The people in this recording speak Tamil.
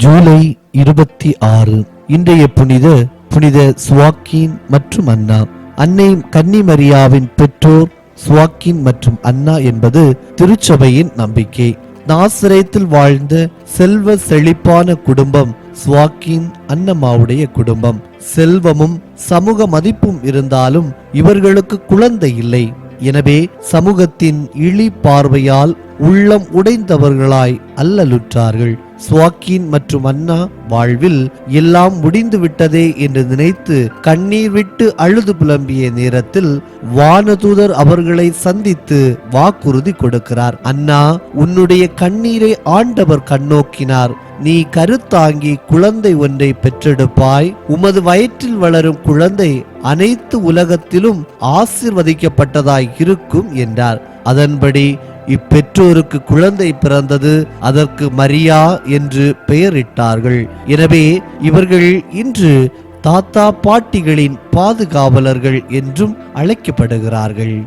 ஜூலை இருபத்தி ஆறு இன்றைய புனித புனித சுவாக்கின் மற்றும் அண்ணா. அன்னை கன்னிமரியாவின் பெற்றோர் சுவாக்கின் மற்றும் அண்ணா என்பது திருச்சபையின் நம்பிக்கை. நாசிரயத்தில் வாழ்ந்த செல்வ செழிப்பான குடும்பம் சுவாக்கின் அன்னம்மாவுடைய குடும்பம். செல்வமும் சமூக மதிப்பும் இருந்தாலும் இவர்களுக்கு குழந்தை இல்லை. எனவே சமூகத்தின் இழி பார்வையால் உள்ளம் உடைந்தவர்களாய் அல்லலுற்றார்கள். சுவாக்கின் மற்றும் அண்ணா வாழ்வில் எல்லாம் முடிந்து விட்டதே என்று நினைத்து கண்ணீர் விட்டு அழுது புலம்பிய நேரத்தில் வானதூதர் அவர்களை சந்தித்து வாக்குறுதி கொடுக்கிறார். அண்ணா உன்னுடைய கண்ணீரை ஆண்டவர் கண்ணோக்கினார். நீ கருத்தாங்கி குழந்தை ஒன்றை பெற்றெடுப்பாய். உமது வயிற்றில் வளரும் குழந்தை அனைத்து உலகத்திலும் ஆசிர்வதிக்கப்பட்டதாய் இருக்கும் என்றார். அதன்படி இப்பெற்றோருக்கு குழந்தை பிறந்தது அதற்கு மரியா என்று பெயரிட்டார்கள். எனவே இவர்கள் இன்று தாத்தா பாட்டிகளின் பாதுகாவலர்கள் என்றும் அழைக்கப்படுகிறார்கள்.